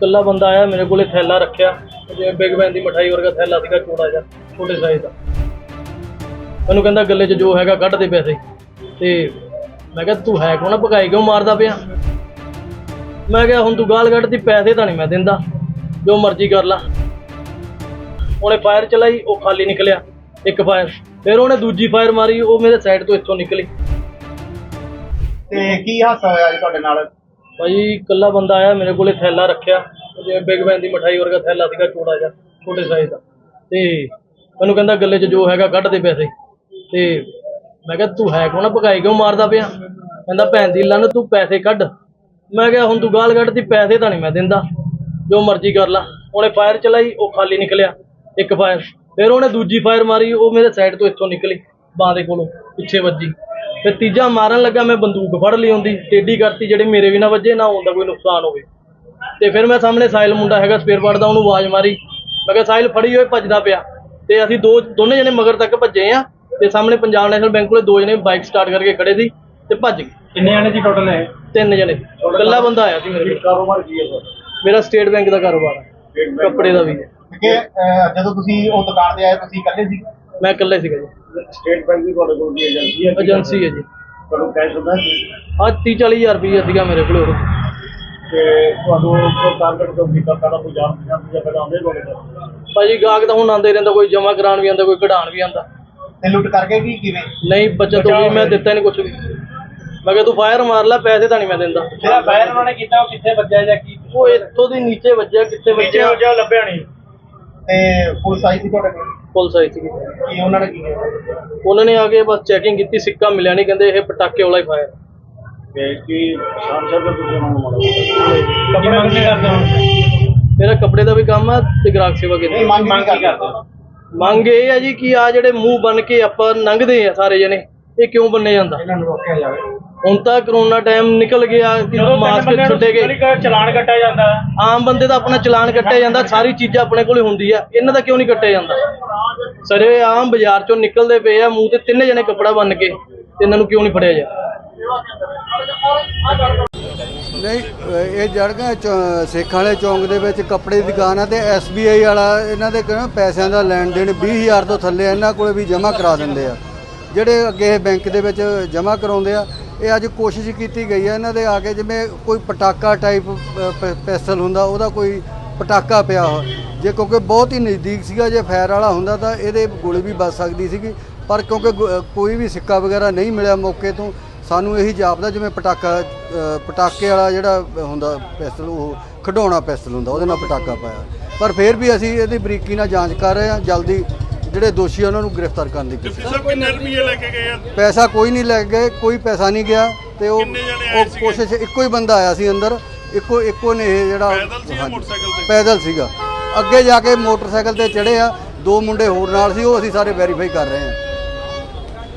ਇਕੱਲਾ ਬੰਦਾ ਆਇਆ, ਮੇਰੇ ਕੋਲੇ ਥੈਲਾ ਰੱਖਿਆ। ਜਿਵੇਂ ਬਿਗ ਬੈਨ ਦੀ ਮਠਾਈ ਵਰਗਾ ਥੈਲਾ ਸੀਗਾ ਛੋਟਾ ਜਿਹਾ, ਛੋਟੇ ਸਾਈਜ਼ ਦਾ। ਮੈਨੂੰ ਕਹਿੰਦਾ ਗੱਲੇ 'ਚ ਜੋ ਹੈਗਾ ਕੱਢ ਦੇ ਪੈਸੇ। ਤੇ ਮੈਂ ਕਿਹਾ, ਤੂੰ ਹੈ ਕੌਣ ਭਗਾਈ ਕਿਉਂ ਮਾਰਦਾ ਪਿਆ? ਮੈਂ ਕਿਹਾ, ਹੁਣ ਤੂੰ ਗਾਲ ਕੱਢਦੀ, ਪੈਸੇ ਤਾਂ ਨਹੀਂ ਮੈਂ ਦਿੰਦਾ। ਜੋ ਮਰਜ਼ੀ ਕਰ ਲਾ। ਉਹਨੇ ਫਾਇਰ ਚਲਾਈ, ਉਹ ਖਾਲੀ ਨਿਕਲਿਆ, ਇੱਕ ਫਾਇਰ ਫਿਰ ਉਹਨੇ ਦੂਜੀ ਫਾਇਰ ਮਾਰੀ, ਉਹ ਮੇਰੇ ਸਾਈਡ ਤੋਂ ਇੱਥੋਂ ਨਿਕਲੀ। ਤੇ ਕੀ ਹਾਸਾ ਹੋਇਆ ਜੀ ਤੁਹਾਡੇ ਨਾਲ? ਭਾਈ ਇਕੱਲਾ ਬੰਦਾ ਆਇਆ, ਮੇਰੇ ਕੋਲੇ ਥੈਲਾ ਰੱਖਿਆ। ਜਿਵੇਂ ਬਿਗ ਬੈਨ ਦੀ ਮਠਾਈ ਵਰਗਾ ਥੈਲਾ ਸੀਗਾ ਛੋਟਾ ਜਿਹਾ, ਛੋਟੇ ਸਾਈਜ਼ ਦਾ। ਤੇ ਮੈਨੂੰ ਕਹਿੰਦਾ ਗੱਲੇ 'ਚ ਜੋ ਹੈਗਾ ਕੱਢ ਦੇ ਪੈਸੇ। ਤੇ ਮੈਂ ਕਿਹਾ, ਤੂੰ ਹੈ ਕੌਣ ਆ? ਭਗਾਈ ਕਿਉਂ ਮਾਰਦਾ ਪਿਆ? ਕਹਿੰਦਾ, ਭੈਣ ਦੀ ਲੰਨ, ਤੂੰ ਪੈਸੇ ਕੱਢ। ਮੈਂ ਕਿਹਾ, ਹੁਣ ਤੂੰ ਗਾਲ ਕੱਢਦੀ ਪੈਸੇ ਤਾਂ ਨਹੀਂ ਮੈਂ ਦਿੰਦਾ। ਜੋ ਮਰਜ਼ੀ ਕਰ ਲਾ। ਉਹਨੇ ਫਾਇਰ ਚਲਾਈ, ਉਹ ਖਾਲੀ ਨਿਕਲਿਆ, ਇੱਕ ਫਾਇਰ ਫਿਰ ਉਹਨੇ ਦੂਜੀ ਫਾਇਰ ਮਾਰੀ, ਉਹ ਮੇਰੇ ਸਾਈਡ ਤੋਂ ਇੱਥੋਂ ਨਿਕਲੀ, ਬਾਂਹ ਦੇ ਕੋਲੋਂ, ਪਿੱਛੇ ਵੱਜੀ। ਤੇ ਤੀਜਾ ਮਾਰਨ ਲੱਗਾ ਮੈਂ ਬੰਦੂਕ ਫੜ ਲਈ ਹੁੰਦੀ ਟੇਢੀ ਕਰਤੀ ਜਿਹੜੇ ਮੇਰੇ ਵੀ ਨਾ ਵੱਜੇ ਨਾ ਹੁੰਦਾ ਕੋਈ ਨੁਕਸਾਨ ਹੋਵੇ। ਤੇ ਫਿਰ ਮੈਂ ਸਾਹਮਣੇ ਸਾਹਿਲ ਮੁੰਡਾ ਹੈਗਾ ਸਪੇਅਰ ਪਾਰਟ ਦਾ ਉਹਨੂੰ ਆਵਾਜ਼ ਮਾਰੀ। ਮੈਂ ਕਿਹਾ ਸਾਹਿਲ ਫੜੀ ਹੋਏ ਭੱਜਦਾ ਪਿਆ। ਤੇ ਅਸੀਂ ਦੋ ਦੋਨੇ ਜਣੇ ਮਗਰ ਤੱਕ ਭੱਜੇ ਆ। ਤੇ ਸਾਹਮਣੇ ਪੰਜਾਬ ਨੈਸ਼ਨਲ ਬੈਂਕ ਕੋਲੇ ਦੋ ਜਣੇ ਬਾਈਕ ਸਟਾਰਟ ਕਰਕੇ ਖੜੇ ਸੀ ਤੇ ਭੱਜ ਗਏ। ਕਿੰਨੇ ਆਣੇ ਜੀ ਟੋਟਲ ਹੈ ਤਿੰਨ ਜਣੇ। ਇਕੱਲਾ ਬੰਦਾ ਆਇਆ ਸੀ ਮੇਰੇ ਕਾਰੋਬਾਰ ਕੀ ਹੈ ਮੇਰਾ ਸਟੇਟ ਬੈਂਕ ਦਾ ਕਾਰੋਬਾਰ ਹੈ। ਕੱਪੜੇ ਦਾ ਵੀ ਹੈ। ਜਦੋਂ ਤੁਸੀਂ ਉਹ ਦੁਕਾਨ ਤੇ ਆਏ ਤੁਸੀਂ ਇਕੱਲੇ ਸੀ? ਮੈਂ ਇਕੱਲੇ ਸੀਗਾ ਜੀ। ਸਟੇਟ ਬੈਂਕ ਦੀ ਤੁਹਾਡੇ ਕੋਲ ਦੀ ਏਜੰਸੀ ਹੈ? ਏਜੰਸੀ ਹੈ ਜੀ। ਤੁਹਾਨੂੰ ਕੈਸ਼ ਹੁੰਦਾ ਸੀ ਹਾਂ 30 40 ਹਜ਼ਾਰ ਰੁਪਏ ਸੀਗਾ ਮੇਰੇ ਕੋਲ ਉਦੋਂ। ਤੇ ਤੁਹਾਨੂੰ ਕੋਈ ਟਾਰਗੇਟ ਕੋਈ ਕੀਤਾ ਕਰਦਾ ਕੋਈ ਜਾਣ ਪਛਾਣ ਜਾਂ ਪਹਿਲਾਂ ਆਉਂਦੇ ਤੁਹਾਡੇ ਕੋਲ? ਭਾਜੀ ਗਾਹਕ ਤਾਂ ਹੁਣ ਆਉਂਦੇ ਰਹਿੰਦਾ ਕੋਈ ਜਮਾ ਕਰਾਉਣ ਵੀ ਆਉਂਦਾ ਕੋਈ ਕਢਾਉਣ ਵੀ ਆਉਂਦਾ। ਤੇ ਲੁੱਟ ਕਰਕੇ ਕੀ ਕਿਵੇਂ? ਨਹੀਂ ਬੱਚਤ ਹੋ ਗਈ ਮੈਂ ਦਿੱਤਾ ਨਹੀਂ ਕੁਝ ਵੀ। ਮੈਂ ਕਿਹਾ ਤੂੰ ਫਾਇਰ ਮਾਰ ਲੈ ਪੈਸੇ ਤਾਂ ਨਹੀਂ ਮੈਂ ਦਿੰਦਾ। ਜਿਹੜਾ ਫਾਇਰ ਉਹਨਾਂ ਨੇ ਕੀਤਾ ਉਹ ਕਿੱਥੇ ਵੱਜਿਆ ਜਾਂ ਕੀ? ਉਹ ਇੱਥੋਂ ਦੀ ਨੀਚੇ ਵੱਜਿਆ ਕਿੱਥੇ ਵੱਜਿਆ? ਜੋ ਲੱਭਿਆ ਨਹੀਂ ਤੇ ਪੁਲਿਸ ਆਈ ਸੀ ਤੁਹਾਡੇ ਕੋਲ? ਪੁਲਿਸ ਆਈ ਸੀ ਕੀ ਉਹਨਾਂ ਨੇ ਕੀ ਕੀਤਾ ਉਹਨਾਂ ਨੇ ਆ ਕੇ ਬਸ ਚੈਕਿੰਗ ਕੀਤੀ ਸਿੱਕਾ ਮਿਲਿਆ ਨਹੀਂ ਕਹਿੰਦੇ ਇਹ ਪਟਾਕੇ ਵਾਲਾ ਹੀ ਫਾਇਰ। ਤੇ ਕੀ ਸਾਂਸਦ ਦਾ ਤੁਸੀਂ ਉਹਨਾਂ ਨੂੰ ਮਾਰੋ ਕੱਪੜੇ ਕਿੰਨੇ ਕਰਦੇ ਹੋ? ਮੇਰਾ ਕੱਪੜੇ ਦਾ ਵੀ ਕੰਮ ਆ ਤੇ ਗ੍ਰਾਹਕ ਸੇਵਾ ਨਹੀਂ ਕੀਤੀ। ਮੰਗ ਮੰਗ ਕੀ ਕਰਦੇ ਹੋ? ਮੰਗ ਇਹ ਹੈ ਜੀ ਕਿ ਆ ਜਿਹੜੇ ਮੂੰਹ ਬਨ ਕੇ ਆਪਾਂ ਲੰਘਦੇ ਆ ਸਾਰੇ ਜਣੇ ਇਹ ਕਿਉਂ ਬੰਨੇ ਜਾਂਦਾ? ਇਹਨਾਂ ਨੂੰ ਰੋਕਿਆ ਜਾਵੇ। ਹੁਣ ਤਾਂ ਕਰੋਨਾ ਟਾਈਮ ਨਿਕਲ ਗਿਆ ਕਿ ਮਾਸਕ ਛੱਡੇ ਗਏ। ਚਲਾਨ ਕੱਟਿਆ ਜਾਂਦਾ। ਆਮ ਬੰਦੇ ਦਾ ਆਪਣਾ ਚਲਾਨ ਕੱਟਿਆ ਜਾਂਦਾ ਸਾਰੀ ਚੀਜ਼ਾਂ ਆਪਣੇ ਕੋਲੇ ਹੁੰਦੀ ਆ ਇਹਨਾਂ ਦਾ ਕਿਉਂ ਨਹੀਂ ਕੱਟਿਆ ਜਾਂਦਾ? ਸਰੇ ਆਮ ਬਾਜ਼ਾਰ ਚੋਂ ਨਿਕਲਦੇ ਪਏ ਆ, ਮੂੰਹ ਤੇ ਤਿੰਨੇ ਜਣੇ ਕੱਪੜਾ ਬੰਨ ਕੇ ਤੇ ਇਹਨਾਂ ਨੂੰ ਕਿਉਂ ਨਹੀਂ ਫੜਿਆ ਜਾ ਨਹੀਂ, ਇਹ ਜੜਗਾ ਸੇਖਾਂ ਵਾਲੇ ਚੌਂਕ ਦੇ ਵਿੱਚ ਕੱਪੜੇ ਦੀ ਦੁਕਾਨ ਆ ਤੇ SBI ਵਾਲਾ, ਇਹਨਾਂ ਦੇ ਕਹਿੰਦਾ ਪੈਸਿਆਂ ਦਾ ਲੈਣ ਦੇਣ 20000 ਤੋਂ ਥੱਲੇ ਇਹਨਾਂ ਕੋਲੇ ਵੀ ਜਮ੍ਹਾਂ ਕਰਾ ਦਿੰਦੇ ਆ। ਜਿਹੜੇ ਅੱਗੇ ਬੈਂਕ ਦੇ ਵਿੱਚ ਜਮ੍ਹਾਂ ਕਰਾਉਂਦੇ ਆ, ਇਹ ਅੱਜ ਕੋਸ਼ਿਸ਼ ਕੀਤੀ ਗਈ ਆ ਇਹਨਾਂ ਦੇ ਆ ਕੇ ਜਿਵੇਂ ਕੋਈ ਪਟਾਕਾ ਟਾਈਪ ਪੈਸਲ ਹੁੰਦਾ, ਉਹਦਾ ਕੋਈ ਪਟਾਕਾ ਪਿਆ ਜੇ ਕਿਉਂਕਿ ਬਹੁਤ ਹੀ ਨਜ਼ਦੀਕ ਸੀਗਾ ਜੇ ਫਾਇਰ ਵਾਲਾ ਹੁੰਦਾ ਤਾਂ ਇਹਦੇ ਗੋਲੀ ਵੀ ਵੱਜ ਸਕਦੀ ਸੀਗੀ। ਪਰ ਕਿਉਂਕਿ ਗੋ- ਕੋਈ ਵੀ ਸਿੱਕਾ ਵਗੈਰਾ ਨਹੀਂ ਮਿਲਿਆ ਮੌਕੇ ਤੋਂ ਸਾਨੂੰ ਇਹੀ ਜਾਪਦਾ ਜਿਵੇਂ ਪਟਾਕਾ ਅ, ਪਟਾਕੇ ਵਾਲਾ ਜਿਹੜਾ ਹੁੰਦਾ ਪਿਸਤਲ ਉਹ ਖਡਾਉਣਾ ਪਿਸਤਲ ਹੁੰਦਾ ਉਹਦੇ ਨਾਲ ਪਟਾਕਾ ਪਾਇਆ। ਪਰ ਫਿਰ ਵੀ ਅਸੀਂ ਇਹਦੀ ਬਰੀਕੀ ਨਾਲ ਜਾਂਚ ਕਰ ਰਹੇ ਹਾਂ ਜਲਦੀ ਜਿਹੜੇ ਦੋਸ਼ੀ ਆ ਉਹਨਾਂ ਨੂੰ ਗ੍ਰਿਫਤਾਰ ਕਰਨ ਦੀ ਕੋਸ਼ਿਸ਼ ਸਭ ਕਿੰਨੇ ਰੁਪਏ ਲੈ ਕੇ ਗਏ ਆ? ਪੈਸਾ ਕੋਈ ਨਹੀਂ ਲੈ ਗਏ ਕੋਈ ਪੈਸਾ ਨਹੀਂ ਗਿਆ ਤੇ ਉਹ ਕਿੰਨੇ ਜਣੇ ਆਏ ਉਹ ਸੀਗੇ? ਕੋਸ਼ਿਸ਼ ਇੱਕੋ ਹੀ ਬੰਦਾ ਆਇਆ ਸੀ ਅੰਦਰ ਇੱਕੋ ਇੱਕੋ ਨੇ ਇਹ ਜਿਹੜਾ ਪੈਦਲ ਸੀ ਜਾਂ ਹਾਂਜੀ, ਮੋਟਰਸਾਈਕਲ ਤੇ? ਪੈਦਲ ਸੀਗਾ। ਅੱਗੇ ਜਾ ਕੇ ਮੋਟਰਸਾਈਕਲ ਤੇ ਚੜੇ ਆ, ਦੋ ਮੁੰਡੇ ਹੋਰ ਨਾਲ ਸੀ, ਉਹ ਅਸੀਂ ਸਾਰੇ ਵੈਰੀਫਾਈ ਕਰ ਰਹੇ ਹਾਂ।